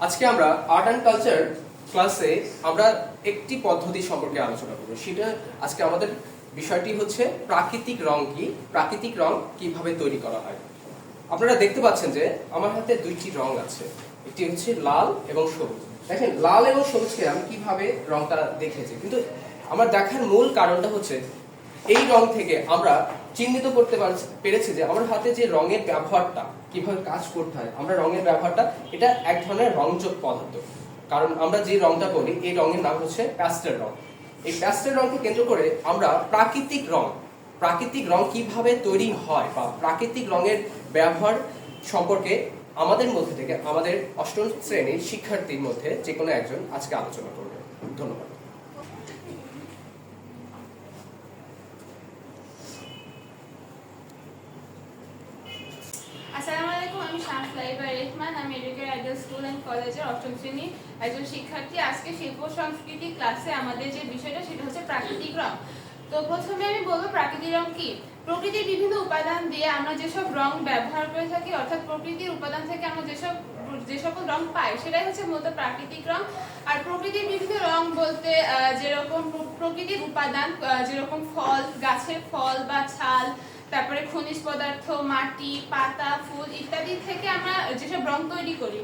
আজকে আমরা art and culture ক্লাসে আমরা একটি পদ্ধতি সম্পর্কে আলোচনা করব। সেটা আজকে আমাদের বিষয়টি হচ্ছে প্রাকৃতিক রং কি, প্রাকৃতিক রং কীভাবে তৈরি করা হয়। আপনারা দেখতে পাচ্ছেন যে আমার হাতে দুইটি রং আছে। একটি হচ্ছে লাল এবং সবুজ। দেখেন, লাল এবং সবুজকে আমি কীভাবে রংটা দেখেছি? কিন্তু আমার দেখার মূল কারণটা হচ্ছে এই রং থেকে আমরা চিহ্নিত করতে পারছি- যে আমার হাতে যে রঙের ব্যবহারটা, কীভাবে কাজ করতে হয়, আমরা রঙের ব্যবহারটা, এটা এক ধরনের রংযোগ পদার্থ। কারণ আমরা যে রংটা করি এই রঙের নাম হচ্ছে প্যাস্টেল রং। এই প্যাস্টেল রংকে কেন্দ্র করে আমরা প্রাকৃতিক রং প্রাকৃতিক রং কীভাবে তৈরি হয় বা প্রাকৃতিক রঙের ব্যবহার সম্পর্কে আমাদের মধ্যে থেকে, আমাদের অষ্টম শ্রেণির শিক্ষার্থীর মধ্যে যে কোনো একজন আজকে আলোচনা করবে ধন্যবাদ আসসালামু আলাইকুম আমি স্কুল কলেজের অষ্টম শ্রেণির একজন শিক্ষার্থী। আজকে শিল্প সংস্কৃতি ক্লাসে আমাদের যে বিষয়টা, সেটা হচ্ছে প্রাকৃতিক রং। তো প্রথমে আমি বলব প্রাকৃতিক রং কি? প্রকৃতির বিভিন্ন উপাদান দিয়ে আমরা যেসব রং ব্যবহার করে থাকি, অর্থাৎ প্রকৃতির উপাদান থেকে আমরা যেসব, যে সকল রং পাই, সেটাই হচ্ছে মূলত প্রাকৃতিক রং। আর প্রকৃতির বিভিন্ন রং বলতে যেরকম প্রকৃতির উপাদান যেরকম ফল, গাছের ফল বা ছাল, তারপরে খনিজ পদার্থ, মাটি, পাতা, ফুল ইত্যাদি থেকে আমরা যেসব রং তৈরি করি।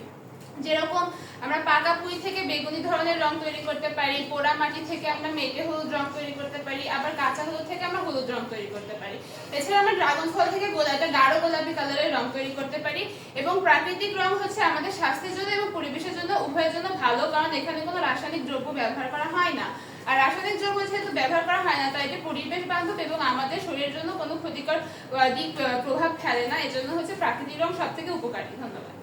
যেরকম আমরা পাকা পুঁই থেকে বেগুনি ধরনের রং তৈরি করতে পারি পোড়া মাটি থেকে আমরা মেটে হলুদ রং তৈরি করতে পারি, আবার কাঁচা হলুদ থেকে আমরা হলুদ রং তৈরি করতে পারি। এছাড়া আমরা ড্রাগন ফল থেকে গোলাপটা গাঢ় গোলাপি কালারের রং তৈরি করতে পারি এবং প্রাকৃতিক রং হচ্ছে আমাদের স্বাস্থ্যের জন্য এবং পরিবেশের জন্য, উভয়ের জন্য ভালো, কারণ এখানে কোনো রাসায়নিক দ্রব্য ব্যবহার করা হয় না। আর রাসায়নিক দ্রব্য যেহেতু ব্যবহার করা হয় না, তাই এটি পরিবেশ বান্ধব এবং আমাদের শরীরের জন্য কোনো ক্ষতিকর দিক প্রভাব ফেলে না। এজন্য হচ্ছে প্রাকৃতিক রং সব থেকে উপকারী। ধন্যবাদ।